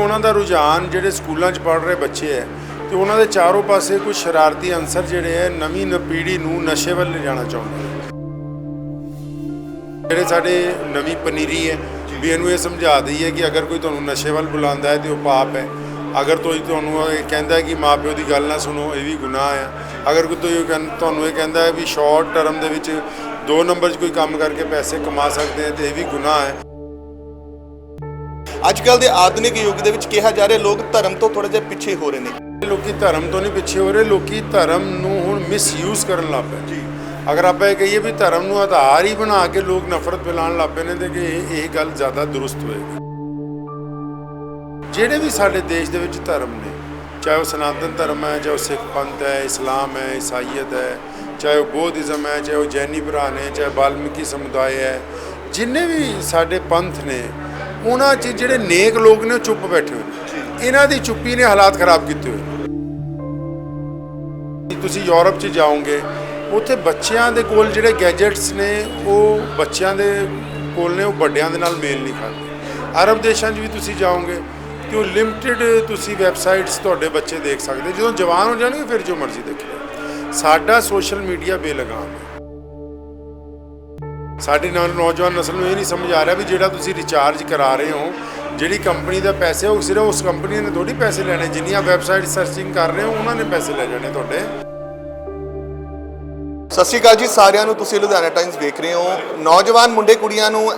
ਉਹਨਾਂ ਦਾ ਰੁਝਾਨ ਜਿਹੜੇ ਸਕੂਲਾਂ 'ਚ ਪੜ੍ਹ ਰਹੇ ਬੱਚੇ ਹੈ ਤੇ ਉਹਨਾਂ ਦੇ ਚਾਰੋਂ ਪਾਸੇ ਕੁਝ ਸ਼ਰਾਰਤੀ ਅੰਸਰ ਜਿਹੜੇ ਹੈ ਨਵੀਂ ਨ- ਪੀੜ੍ਹੀ ਨੂੰ ਨਸ਼ੇ ਵੱਲ ਲਿਜਾਣਾ ਚਾਹੁੰਦੇ ਨੇ। ਜਿਹੜੇ ਸਾਡੇ ਨਵੀਂ ਪਨੀਰੀ ਹੈ, ਵੀ ਇਹਨੂੰ ਇਹ ਸਮਝਾ ਦਈਏ ਕਿ ਅਗਰ ਕੋਈ ਤੁਹਾਨੂੰ ਨਸ਼ੇ ਵੱਲ ਬੁਲਾਉਂਦਾ ਹੈ ਤੇ ਉਹ ਪਾਪ ਹੈ। ਅਗਰ ਕੋਈ ਤੁਹਾਨੂੰ ਇਹ ਕਹਿੰਦਾ ਹੈ ਕਿ ਮਾਪਿਓ ਦੀ ਗੱਲ ਨਾ ਸੁਣੋ, ਇਹ ਵੀ ਗੁਨਾਹ ਹੈ। ਅਗਰ ਕੋਈ ਤੁਹਾਨੂੰ ਇਹ ਕਹਿੰ- ਤੁਹਾਨੂੰ ਇਹ ਕਹਿੰਦਾ ਹੈ ਵੀ ਸ਼ਾਰਟ ਟਰਮ ਦੇ ਵਿੱਚ ਦੋ ਨੰਬਰ 'ਚ ਕੋਈ ਕੰਮ ਕਰਕੇ ਪੈਸੇ ਕਮਾ ਸਕਦੇ ਹੈ ਤੇ ਇਹ ਵੀ ਗੁਨਾਹ ਹੈ। ਅੱਜ ਕੱਲ ਦੇ ਆਧੁਨਿਕ ਯੁੱਗ ਦੇ ਵਿੱਚ ਕਿਹਾ ਜਾ ਰਿਹਾ ਲੋਕ ਧਰਮ ਤੋਂ ਥੋੜੇ ਜਿਹਾ ਪਿੱਛੇ ਹੋ ਰਹੇ ਨੇ। ਲੋਕੀ ਧਰਮ ਤੋਂ ਨਹੀਂ ਪਿੱਛੇ ਹੋ ਰਹੇ ਲੋਕੀ ਧਰਮ ਨੂੰ ਹੁਣ ਮਿਸਯੂਜ਼ ਕਰਨ ਲੱਗ ਪਏ। ਜੀ। ਅਗਰ ਆਪਾਂ ਇਹ ਕਹੀਏ ਵੀ ਧਰਮ ਨੂੰ ਆਧਾਰ ਹੀ ਬਣਾ ਕੇ ਲੋਕ ਨਫ਼ਰਤ ਫੈਲਾਉਣ ਲੱਗ ਪਏ ਨੇ ਤੇ ਕਿ ਇਹ ਗੱਲ ਜ਼ਿਆਦਾ ਦਰੁਸਤ ਹੋਏਗੀ। ਜਿਹੜੇ ਵੀ ਸਾਡੇ ਦੇਸ਼ ਦੇ ਵਿੱਚ ਧਰਮ ਨੇ ਚਾਹੇ ਉਹ ਸਨਾਤਨ ਧਰਮ ਹੈ ਚਾਹੇ ਉਹ ਸਿੱਖ ਪੰਥ ਹੈ ਇਸਲਾਮ ਹੈ ਈਸਾਈਅਤ ਹੈ ਚਾਹੇ ਉਹ ਬੋਧਿਜ਼ਮ ਹੈ ਚਾਹੇ ਉਹ ਜੈਨੀ ਭਰਾ ਨੇ ਚਾਹੇ ਬਾਲਮਿਕੀ ਸਮੁਦਾਇ ਹੈ ਜਿੰਨੇ ਵੀ ਸਾਡੇ ਪੰਥ ਨੇ ਉਹਨਾਂ 'ਚ ਜਿਹੜੇ ਨੇਕ ਲੋਕ ਨੇ ਉਹ ਚੁੱਪ ਬੈਠੇ ਹੋਏ। ਇਹਨਾਂ ਦੀ ਚੁੱਪੀ ਨੇ ਹਾਲਾਤ ਖਰਾਬ ਕੀਤੇ ਹੋਏ। ਤੁਸੀਂ ਯੂਰਪ 'ਚ ਜਾਓਗੇ, ਉੱਥੇ ਬੱਚਿਆਂ ਦੇ ਕੋਲ ਜਿਹੜੇ ਗੈਜਟਸ ਨੇ, ਉਹ ਬੱਚਿਆਂ ਦੇ ਕੋਲ ਨੇ, ਉਹ ਵੱਡਿਆਂ ਦੇ ਨਾਲ ਮੇਲ ਨਹੀਂ ਖਾਂਦੇ। ਅਰਬ ਦੇਸ਼ਾਂ 'ਚ ਵੀ ਤੁਸੀਂ ਜਾਓਗੇ ਕਿ ਉਹ ਲਿਮਟਿਡ ਤੁਸੀਂ ਵੈਬਸਾਈਟਸ ਤੁਹਾਡੇ ਬੱਚੇ ਦੇਖ ਸਕਦੇ। ਜਦੋਂ ਜਵਾਨ ਹੋ ਜਾਣਗੇ, ਫਿਰ ਜੋ ਮਰਜ਼ੀ ਦੇਖੋ ਸਾਡਾ ਸੋਸ਼ਲ ਮੀਡੀਆ ਬੇਲਗਾਮ ਹੈ। ਸਾਡੇ ਨਾਲ ਨੌਜਵਾਨ ਨਸਲ ਨੂੰ ਇਹ ਨਹੀਂ ਸਮਝ ਆ ਰਿਹਾ ਵੀ ਜਿਹੜਾ ਤੁਸੀਂ ਰਿਚਾਰਜ ਕਰਾ ਰਹੇ ਹੋ, ਜਿਹੜੀ ਕੰਪਨੀ ਦਾ ਪੈਸੇ ਉਹ ਸਿਰਫ ਉਸ ਕੰਪਨੀ ਨੇ ਥੋੜੀ ਪੈਸੇ ਲੈਣੇ, ਜਿੰਨੀਆਂ ਵੈਬਸਾਈਟ ਸਰਚਿੰਗ ਕਰ ਰਹੇ ਹੋ, ਉਹਨਾਂ ਨੇ ਪੈਸੇ ਲੈ ਜਾਣੇ ਤੁਹਾਡੇ। ਸਤਿ ਸ਼੍ਰੀ ਅਕਾਲ ਜੀ, ਸਾਰਿਆਂ ਨੂੰ ਤੁਸੀਂ ਲੁਧਿਆਣਾ ਟਾਈਮਸ ਦੇਖ ਰਹੇ ਹੋ। ਨੌਜਵਾਨ ਮੁੰਡੇ ਕੁੜੀਆਂ ਨੂੰ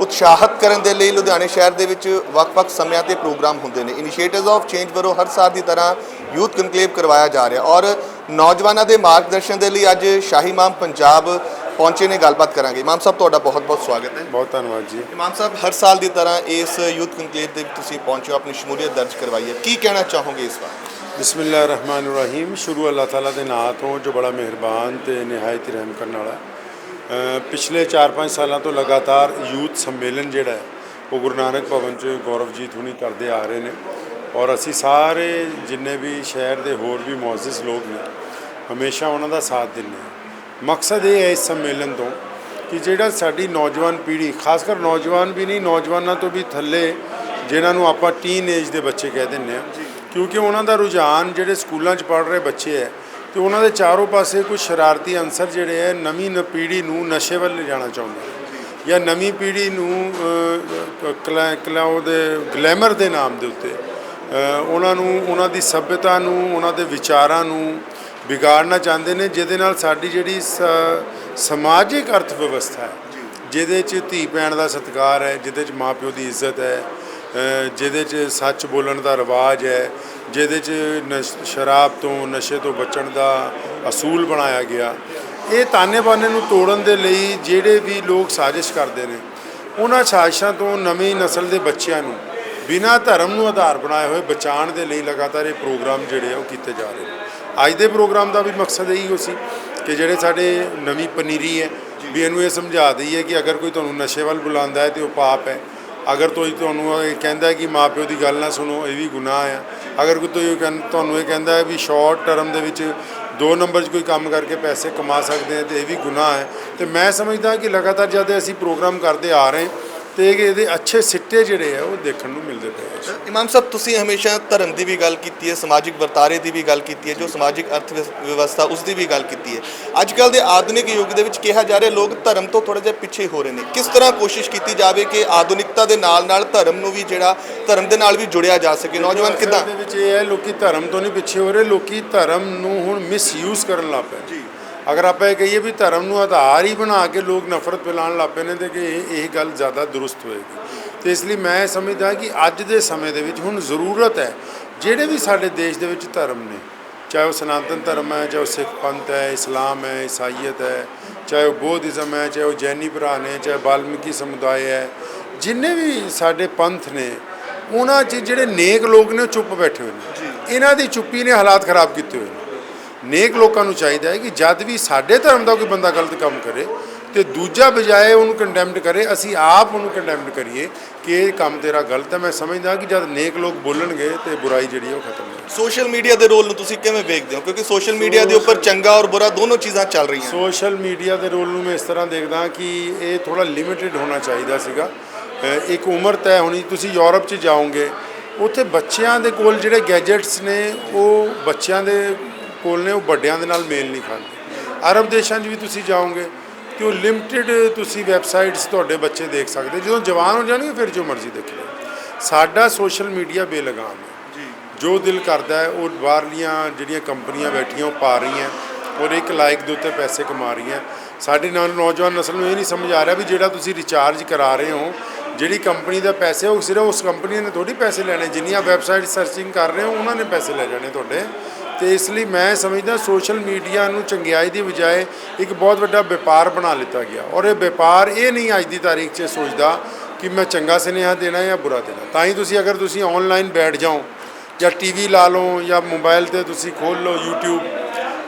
ਉਤਸ਼ਾਹਤ ਕਰਨ ਦੇ ਲਈ ਲੁਧਿਆਣੇ ਸ਼ਹਿਰ ਦੇ ਵਿੱਚ ਵੱਖ-ਵੱਖ ਸਮਿਆਂ ਤੇ ਪ੍ਰੋਗਰਾਮ ਹੁੰਦੇ ਨੇ। ਇਨੀਸ਼ੀਏਟਿਵਸ ਆਫ ਚੇਂਜ ਵੱਲੋਂ ਹਰ ਸਾਲ ਦੀ ਤਰ੍ਹਾਂ ਯੂਥ ਕਨਕਲੇਵ ਕਰਵਾਇਆ ਜਾ ਰਿਹਾ ਔਰ ਨੌਜਵਾਨਾਂ ਦੇ ਮਾਰਗਦਰਸ਼ਨ ਦੇ ਲਈ ਅੱਜ ਸ਼ਾਹੀ ਇਮਾਮ ਪੰਜਾਬ ਪਹੁੰਚੇ ਨੇ ਗੱਲਬਾਤ ਕਰਾਂਗੇ। ਇਮਾਮ ਸਾਹਿਬ ਤੁਹਾਡਾ ਬਹੁਤ-ਬਹੁਤ ਸਵਾਗਤ ਹੈ। ਬਹੁਤ ਧੰਨਵਾਦ ਜੀ। ਇਮਾਮ ਸਾਹਿਬ ਹਰ ਸਾਲ ਦੀ ਤਰ੍ਹਾਂ ਇਸ ਯੂਥ ਕਨਕਲੇਵ ਦੇ ਵਿੱਚ ਤੁਸੀਂ ਪਹੁੰਚੇ ਹੋ ਆਪਣੀ ਸ਼ਮੂਲੀਅਤ ਦਰਜ ਕਰਵਾਈ ਹੈ। ਕੀ ਕਹਿਣਾ ਚਾਹੋਗੇ ਇਸ ਵਾਰ ਬਿਸਮਿਲ੍ਲਾਹਿਰ ਰਹਿਮਾਨਿਰ ਰਹੀਮ ਸ਼ੁਰੂ ਅੱਲਾਹ ਤਾਲਾ ਦੇ ਨਾਮ ਤੋਂ ਜੋ ਬੜਾ ਮਿਹਰਬਾਨ ਤੇ ਨਿਹਾਇਤ ਰਹਿਮ ਕਰਨ ਵਾਲਾ ਪਿਛਲੇ 4-5 ਸਾਲਾਂ ਤੋਂ ਲਗਾਤਾਰ ਯੂਥ ਸੰਮੇਲਨ ਜਿਹੜਾ ਹੈ ਉਹ ਗੁਰੂ ਨਾਨਕ ਭਵਨ 'ਚ ਗੌਰਵਜੀਤ ਹੁਣੀ ਕਰਦੇ ਆ ਰਹੇ ਨੇ। ਔਰ ਅਸੀਂ ਸਾਰੇ ਜਿੰਨੇ ਵੀ ਸ਼ਹਿਰ ਦੇ ਹੋਰ ਵੀ ਮੁਅੱਜ਼ਜ਼ ਲੋਕ ਨੇ ਹਮੇਸ਼ਾ ਉਹਨਾਂ ਦਾ ਸਾਥ ਦਿੰਦੇ ਹਾਂ। ਮਕਸਦ ਇਹ ਹੈ ਇਸ ਸੰਮੇਲਨ ਤੋਂ ਕਿ ਜਿਹੜਾ ਸਾਡੀ ਨੌਜਵਾਨ ਪੀੜ੍ਹੀ ਖਾਸ ਕਰ ਨੌਜਵਾਨ ਵੀ ਨਹੀਂ ਨੌਜਵਾਨਾਂ ਤੋਂ ਵੀ ਥੱਲੇ ਜਿਨ੍ਹਾਂ ਨੂੰ ਆਪਾਂ ਟੀਨ ਏਜ ਦੇ ਬੱਚੇ ਕਹਿ ਦਿੰਦੇ ਆ ਕਿਉਂਕਿ ਉਹਨਾਂ ਦਾ ਰੁਝਾਨ ਜਿਹੜੇ ਸਕੂਲਾਂ 'ਚ ਪੜ੍ਹ ਰਹੇ ਬੱਚੇ ਹੈ ਤੇ ਉਹਨਾਂ ਦੇ ਚਾਰੋਂ ਪਾਸੇ ਕੁਝ ਸ਼ਰਾਰਤੀ ਅੰਸਰ ਜਿਹੜੇ ਹੈ ਨਵੀਂ ਪੀੜ੍ਹੀ ਨੂੰ ਨਸ਼ੇ ਵੱਲ ਲਿਜਾਣਾ ਚਾਹੁੰਦੇ ਜਾਂ। ਨਵੀਂ ਪੀੜ੍ਹੀ ਨੂੰ ਅ, ਕਲਾ ਕਲਾ ਉਹਦੇ ਗਲੈਮਰ ਦੇ ਨਾਮ ਦੇ ਉੱਤੇ ਉਹਨਾਂ ਨੂੰ ਉਹਨਾਂ ਦੀ ਸਭਿਅਤਾ ਨੂੰ ਉਹਨਾਂ ਦੇ ਵਿਚਾਰਾਂ ਨੂੰ ਵਿਗਾੜਨਾ ਚਾਹੁੰਦੇ ਨੇ ਜਿਹਦੇ ਨਾਲ ਸਾਡੀ ਜਿਹੜੀ ਸਮਾਜਿਕ ਅਰਥ ਵਿਵਸਥਾ ਹੈ ਜਿਹਦੇ 'ਚ ਧੀ ਭੈਣ ਦਾ ਸਤਿਕਾਰ ਹੈ ਜਿਹਦੇ 'ਚ ਮਾਪਿਓ ਦੀ ਇੱਜ਼ਤ ਹੈ ਜਿਹਦੇ 'ਚ ਸੱਚ ਬੋਲਣ ਦਾ ਰਿਵਾਜ ਹੈ ਜਿਹਦੇ 'ਚ ਸ਼ਰਾਬ ਤੋਂ ਨਸ਼ੇ ਤੋਂ ਬਚਣ ਦਾ ਅਸੂਲ ਬਣਾਇਆ ਗਿਆ। ਇਹ ਤਾਨੇ ਬਾਨੇ ਨੂੰ ਤੋੜਨ ਦੇ ਲਈ ਜਿਹੜੇ ਵੀ ਲੋਕ ਸਾਜ਼ਿਸ਼ ਕਰਦੇ ਨੇ ਉਹਨਾਂ ਸਾਜ਼ਿਸ਼ਾਂ ਤੋਂ ਨਵੀਂ ਨਸਲ ਦੇ ਬੱਚਿਆਂ ਨੂੰ ਬਿਨਾਂ ਧਰਮ ਨੂੰ ਆਧਾਰ ਬਣਾਏ ਹੋਏ ਬਚਾਉਣ ਦੇ ਲਈ ਲਗਾਤਾਰ ਇਹ ਪ੍ਰੋਗਰਾਮ ਜਿਹੜੇ ਆ ਉਹ ਕੀਤੇ ਜਾ ਰਹੇ ਨੇ। ਅੱਜ ਦੇ ਪ੍ਰੋਗਰਾਮ ਦਾ ਵੀ ਮਕਸਦ ਇਹੀ ਹੋ ਸੀ ਕਿ ਜਿਹੜੇ ਸਾਡੇ ਨਵੀਂ ਪਨੀਰੀ ਹੈ ਵੀ ਇਹਨੂੰ ਇਹ ਸਮਝਾ ਦਈਏ ਕਿ ਅਗਰ ਕੋਈ ਤੁਹਾਨੂੰ ਨਸ਼ੇ ਵੱਲ ਬੁਲਾਉਂਦਾ ਹੈ ਤੇ ਉਹ ਪਾਪ ਹੈ। ਅਗਰ ਕੋਈ ਤੁਹਾਨੂੰ ਇਹ ਕਹਿੰਦਾ ਹੈ ਕਿ ਮਾਪਿਓ ਦੀ ਗੱਲ ਨਾ ਸੁਣੋ ਇਹ ਵੀ ਗੁਨਾਹ ਹੈ। ਅਗਰ ਕੋਈ ਤੁਹਾਨੂੰ ਇਹ ਕਹਿੰ- ਤੁਹਾਨੂੰ ਇਹ ਕਹਿੰਦਾ ਹੈ ਵੀ ਸ਼ਾਰਟ ਟਰਮ ਦੇ ਵਿੱਚ ਦੋ ਨੰਬਰ 'ਚ ਕੋਈ ਕੰਮ ਕਰਕੇ ਪੈਸੇ ਕਮਾ ਸਕਦੇ ਹੈ ਤੇ ਇਹ ਵੀ ਗੁਨਾਹ ਹੈ। ਤੇ ਮੈਂ ਸਮਝਦਾ ਕਿ ਲਗਾਤਾਰ ਜਦ ਅਸੀਂ ਪ੍ਰੋਗਰਾਮ ਕਰਦੇ ਆ ਰਹੇ ਤੇ ਇਹ- ਇਹਦੇ ਅੱਛੇ ਸਿੱਟੇ ਜਿਹੜੇ ਆ ਉਹ ਦੇਖਣ ਨੂੰ ਮਿਲਦੇ ਪਏ ਆ ਇਮਾਮ ਸਾਹਿਬ ਤੁਸੀਂ ਹਮੇਸ਼ਾ ਧਰਮ ਦੀ ਵੀ ਗੱਲ ਕੀਤੀ ਹੈ ਸਮਾਜਿਕ ਵਰਤਾਰੇ ਦੀ ਵੀ ਗੱਲ ਕੀਤੀ ਹੈ ਜੋ ਸਮਾਜਿਕ ਅਰਥ ਵਿਵਸ- ਵਿਵਸਥਾ ਉਸ ਦੀ ਵੀ ਗੱਲ ਕੀਤੀ ਹੈ। ਅੱਜ ਕੱਲ ਦੇ ਆਧੁਨਿਕ ਯੁੱਗ ਦੇ ਵਿੱਚ ਕਿਹਾ ਜਾ ਰਿਹਾ ਲੋਕ ਧਰਮ ਤੋਂ ਥੋੜੇ ਜਿਹਾ ਪਿੱਛੇ ਹੋ ਰਹੇ ਨੇ। ਕਿਸ ਤਰ੍ਹਾਂ ਕੋਸ਼ਿਸ਼ ਕੀਤੀ ਜਾਵੇ ਕਿ ਆਧੁਨਿਕਤਾ ਦੇ ਨਾਲ ਨਾਲ ਧਰਮ ਨੂੰ ਵੀ ਜਿਹੜਾ ਧਰਮ ਦੇ ਨਾਲ ਵੀ ਜੁੜਿਆ ਜਾ ਸਕੇ? ਨੌਜਵਾਨ ਕਿਦਾਂ? ਦੇ ਵਿੱਚ ਇਹ ਹੈ ਲੋਕੀ ਧਰਮ ਤੋਂ ਨਹੀਂ ਪਿੱਛੇ ਹੋ ਰਹੇ ਲੋਕੀ ਧਰਮ ਨੂੰ ਹੁਣ ਮਿਸਯੂਜ਼ ਕਰਨ ਲੱਗ ਪਏ ਜੀ। ਅਗਰ ਆਪਾਂ ਇਹ ਕਹੀਏ ਵੀ ਧਰਮ ਨੂੰ ਆਧਾਰ ਹੀ ਬਣਾ ਕੇ ਲੋਕ ਨਫ਼ਰਤ ਫੈਲਾਉਣ ਲੱਗ ਪਏ ਨੇ ਤੇ ਕਿ ਇਹ ਇਹ ਗੱਲ ਜ਼ਿਆਦਾ ਦਰੁਸਤ ਹੋਏਗੀ। ਤੇ ਇਸ ਲਈ ਮੈਂ ਸਮਝਦਾ ਕਿ ਅੱਜ ਦੇ ਸਮੇਂ ਦੇ ਵਿੱਚ ਹੁਣ ਜ਼ਰੂਰਤ ਹੈ ਜਿਹੜੇ ਵੀ ਸਾਡੇ ਦੇਸ਼ ਦੇ ਵਿੱਚ ਧਰਮ ਨੇ ਚਾਹੇ ਉਹ ਸਨਾਤਨ ਧਰਮ ਹੈ ਚਾਹੇ ਉਹ ਸਿੱਖ ਪੰਥ ਹੈ ਇਸਲਾਮ ਹੈ ਈਸਾਈਅਤ ਹੈ ਚਾਹੇ ਉਹ ਬੋਧਿਜ਼ਮ ਹੈ ਚਾਹੇ ਉਹ ਜੈਨੀ ਭਰਾ ਨੇ ਚਾਹੇ ਬਾਲਮਿਕੀ ਸਮੁਦਾਇ ਹੈ ਜਿੰਨੇ ਵੀ ਸਾਡੇ ਪੰਥ ਨੇ ਉਹਨਾਂ 'ਚ ਜਿਹੜੇ ਨੇਕ ਲੋਕ ਨੇ ਉਹ ਚੁੱਪ ਬੈਠੇ ਹੋਏ ਨੇ। ਇਹਨਾਂ ਦੀ ਚੁੱਪੀ ਨੇ ਹਾਲਾਤ ਖਰਾਬ ਕੀਤੇ ਹੋਏ ਨੇ। ਨੇਕ ਲੋਕਾਂ ਨੂੰ ਚਾਹੀਦਾ ਹੈ ਕਿ ਜਦ ਵੀ ਸਾਡੇ ਧਰਮ ਦਾ ਕੋਈ ਬੰਦਾ ਗਲਤ ਕੰਮ ਕਰੇ ਤੇ ਦੂਜਾ ਬਜਾਏ ਉਹਨੂੰ ਕੰਡੈਮਡ ਕਰੇ ਅਸੀਂ ਆਪ ਉਹਨੂੰ ਕੰਡੈਮਡ ਕਰੀਏ ਕਿ ਇਹ ਕੰਮ ਤੇਰਾ ਗਲਤ ਹੈ। ਮੈਂ ਸਮਝਦਾ ਕਿ ਜਦ ਨੇਕ ਲੋਕ ਬੋਲਣਗੇ ਤੇ ਬੁਰਾਈ ਜਿਹੜੀ ਹੈ ਉਹ ਖਤਮ ਹੋਏਗੀ। ਸੋਸ਼ਲ ਮੀਡੀਆ ਦੇ ਰੋਲ ਨੂੰ ਤੁਸੀਂ ਕਿਵੇਂ ਵੇਖਦੇ ਹੋ? ਕਿਉਂਕਿ ਸੋਸ਼ਲ ਮੀਡੀਆ ਦੇ ਉੱਪਰ ਚੰਗਾ ਔਰ ਬੁਰਾ ਦੋਨੋਂ ਚੀਜ਼ਾਂ ਚੱਲ ਰਹੀਆਂ ਸੋਸ਼ਲ ਮੀਡੀਆ ਦੇ ਰੋਲ ਨੂੰ ਮੈਂ ਇਸ ਤਰ੍ਹਾਂ ਦੇਖਦਾ ਕਿ ਇਹ ਥੋੜਾ ਲਿਮਿਟਿਡ ਹੋਣਾ ਚਾਹੀਦਾ ਸੀਗਾ। ਇੱਕ ਉਮਰ ਤੈਅ ਹੋਣੀ ਤੁਸੀਂ ਯੂਰਪ 'ਚ ਜਾਓਗੇ ਉੱਥੇ ਬੱਚਿਆਂ ਦੇ ਕੋਲ ਜਿਹੜੇ ਗੈਜਟਸ ਨੇ ਉਹ ਬੱਚਿਆਂ ਦੇ ਕੋਲ ਨੇ ਉਹ ਵੱਡਿਆਂ ਦੇ ਨਾਲ ਮੇਲ ਨਹੀਂ ਖਾਂਦੇ। ਅਰਬ ਦੇਸ਼ਾਂ 'ਚ ਵੀ ਤੁਸੀਂ ਜਾਓਗੇ ਕਿ ਉਹ ਲਿਮਟਿਡ ਤੁਸੀਂ ਵੈਬਸਾਈਟਸ ਤੁਹਾਡੇ ਬੱਚੇ ਦੇਖ ਸਕਦੇ। ਜਦੋਂ ਜਵਾਨ ਹੋ ਜਾਣਗੇ ਫਿਰ ਜੋ ਮਰਜ਼ੀ ਦੇਖ ਲਓ। ਸਾਡਾ ਸੋਸ਼ਲ ਮੀਡੀਆ ਬੇਲਗਾਮ ਹੈ। ਜੋ। ਦਿਲ ਕਰਦਾ ਹੈ ਉਹ ਬਾਹਰਲੀਆਂ ਜਿਹੜੀਆਂ ਕੰਪਨੀਆਂ ਬੈਠੀਆਂ ਉਹ ਪਾ ਰਹੀਆਂ। ਔਰ ਇੱਕ ਲਾਈਕ ਦੇ ਉੱਤੇ ਪੈਸੇ ਕਮਾ ਰਹੀਆਂ। ਸਾਡੀ ਨੌ- ਨੌਜਵਾਨ ਨਸਲ ਨੂੰ ਇਹ ਨਹੀਂ ਸਮਝ ਆ ਰਿਹਾ ਵੀ ਜਿਹੜਾ ਤੁਸੀਂ ਰਿਚਾਰਜ ਕਰਾ ਰਹੇ ਹੋ ਜਿਹੜੀ ਕੰਪਨੀ ਦਾ ਪੈਸੇ ਉਹ ਸਿਰਫ ਉਸ ਕੰਪਨੀ ਨੇ ਥੋੜੀ ਪੈਸੇ ਲੈਣੇ। ਜਿੰਨੀਆਂ ਵੈਬਸਾਈਟ ਸਰਚਿੰਗ ਕਰ ਰਹੇ ਹੋ ਉਹਨਾਂ ਨੇ ਪੈਸੇ ਲੈ ਜਾਣੇ ਤੁਹਾਡੇ। ਤੇ ਇਸ ਲਈ ਮੈਂ ਸਮਝਦਾ ਸੋਸ਼ਲ ਮੀਡੀਆ ਨੂੰ ਚੰਗਿਆਈ ਦੀ ਬਜਾਏ ਇੱਕ ਬਹੁਤ ਵੱਡਾ ਵਪਾਰ ਬਣਾ ਲਿੱਤਾ ਗਿਆ। ਔਰ ਇਹ ਵਪਾਰ ਇਹ ਨਹੀਂ ਅੱਜ ਦੀ ਤਾਰੀਖ 'ਚ ਸੋਚਦਾ ਕਿ ਮੈਂ ਚੰਗਾ ਸੁਨੇਹਾ ਦੇਣਾ ਜਾਂ ਬੁਰਾ ਦੇਣਾ। ਤਾਂ ਹੀ ਤੁਸੀਂ ਅਗਰ ਤੁਸੀਂ ਆਨਲਾਈਨ ਬੈਠ ਜਾਓ ਜਾਂ ਟੀਵੀ ਲਾ ਲਓ ਜਾਂ ਮੋਬਾਈਲ ਤੇ ਤੁਸੀਂ ਖੋਲ ਲਓ YouTube,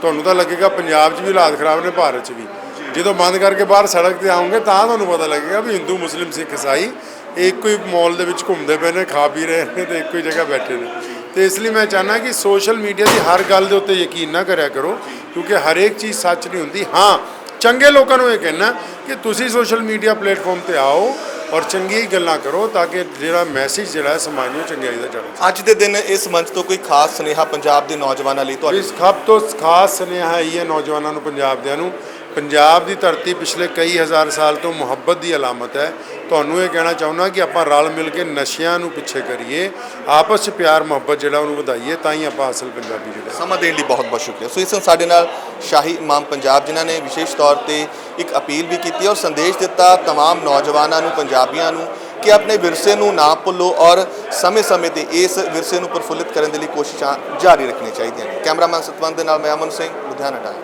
ਤੁਹਾਨੂੰ ਤਾਂ ਲੱਗੇਗਾ ਪੰਜਾਬ 'ਚ ਵੀ ਹਾਲਾਤ ਖਰਾਬ ਨੇ, ਭਾਰਤ 'ਚ ਵੀ। ਜਦੋਂ ਬੰਦ ਕਰਕੇ ਬਾਹਰ ਸੜਕ ਤੇ ਆਉਂਗੇ ਤਾਂ ਤੁਹਾਨੂੰ ਪਤਾ ਲੱਗੇਗਾ ਵੀ ਹਿੰਦੂ ਮੁਸਲਿਮ ਸਿੱਖ ਇਸਾਈ ਇੱਕੋ ਹੀ ਮਾਲ ਦੇ ਵਿੱਚ ਘੁੰਮਦੇ ਪਏ ਨੇ, ਖਾ ਪੀ ਰਹੇ ਨੇ ਤੇ ਇੱਕੋ ਹੀ ਜਗ੍ਹਾ ਬੈਠੇ ਨੇ। ਤੇ ਇਸ ਲਈ ਮੈਂ ਚਾਹਨਾ ਕਿ ਸੋਸ਼ਲ ਮੀਡੀਆ ਦੀ ਹਰ ਗੱਲ ਦੇ ਉੱਤੇ ਯਕੀਨ ਨਾ ਕਰਿਆ ਕਰੋ ਕਿਉਂਕਿ ਹਰੇਕ ਚੀਜ਼ ਸੱਚ ਨਹੀਂ ਹੁੰਦੀ। ਹਾਂ ਚੰਗੇ ਲੋਕਾਂ ਨੂੰ ਇਹ ਕਹਿਣਾ ਕਿ ਤੁਸੀਂ ਸੋਸ਼ਲ ਮੀਡੀਆ ਪਲੇਟਫਾਰਮ ਤੇ ਆਓ ਔਰ ਚੰਗੀ ਗੱਲਾਂ ਕਰੋ ਤਾਂ ਕਿ ਜਿਹੜਾ ਮੈਸੇਜ ਜਿਹੜਾ ਸਮਾਜ ਨੂੰ ਚੰਗਿਆਈ ਦਾ ਜਾਣਾ ਅੱਜ ਦੇ ਦਿਨ ਇਸ ਮੰਚ ਤੋਂ ਕੋਈ ਖਾਸ ਸੁਨੇਹਾ ਪੰਜਾਬ ਦੇ ਨੌਜਵਾਨਾਂ ਲਈ ਤੁਹਾਡੇ ਇਸ ਖੱਪ ਤੋਂ ਖਾਸ ਸੁਨੇਹਾ ਹੀ ਹੈ ਨੌਜਵਾਨਾਂ ਨੂੰ ਪੰਜਾਬ ਦਿਆਂ ਨੂੰ। ਪੰਜਾਬ ਦੀ ਧਰਤੀ ਪਿਛਲੇ ਕਈ ਹਜ਼ਾਰ ਸਾਲ ਤੋਂ ਮੁਹੱਬਤ ਦੀ ਅਲਾਮਤ ਹੈ। ਤੁਹਾਨੂੰ ਇਹ ਕਹਿਣਾ ਚਾਹੁੰਦਾ ਕਿ ਆਪਾਂ ਰਲ ਮਿਲ ਕੇ ਨਸ਼ਿਆਂ ਨੂੰ ਪਿੱਛੇ ਕਰੀਏ ਆਪਸ 'ਚ ਪਿਆਰ ਮੁਹੱਬਤ ਜਿਹੜਾ ਉਹਨੂੰ ਵਧਾਈਏ ਤਾਂ ਹੀ ਆਪਾਂ ਅਸਲ ਪੰਜਾਬੀ ਜਿਹੜੇ ਸਮਾਂ ਦੇਣ ਲਈ ਬਹੁਤ ਬਹੁਤ ਸ਼ੁਕਰੀਆ ਸੋ ਇਸ ਨੂੰ ਸਾਡੇ ਨਾਲ ਸ਼ਾਹੀ ਇਮਾਮ ਪੰਜਾਬ ਜਿਨ੍ਹਾਂ ਨੇ ਵਿਸ਼ੇਸ਼ ਤੌਰ ਤੇ ਇੱਕ ਅਪੀਲ ਵੀ ਕੀਤੀ ਔਰ ਸੰਦੇਸ਼ ਦਿੱਤਾ तमाम ਨੌਜਵਾਨਾਂ ਨੂੰ ਪੰਜਾਬੀਆਂ ਨੂੰ ਕਿ ਆਪਣੇ ਵਿਰਸੇ ਨੂੰ ਨਾ ਭੁੱਲੋ ਔਰ ਸਮੇਂ-ਸਮੇਂ ਤੇ ਇਸ ਵਿਰਸੇ ਨੂੰ ਪ੍ਰਫੁੱਲਿਤ ਕਰਨ ਦੇ ਲਈ ਕੋਸ਼ਿਸ਼ਾਂ ਜਾਰੀ ਰੱਖਣੀਆਂ ਚਾਹੀਦੀਆਂ ਨੇ ਕੈਮਰਾਮੈਨ ਸਤਵੰਤ ਦੇ ਨਾਲ ਮੈਂ ਅਮਨ ਸਿੰਘ ਲੁਧਿਆਣਾ ਟਾਈਮ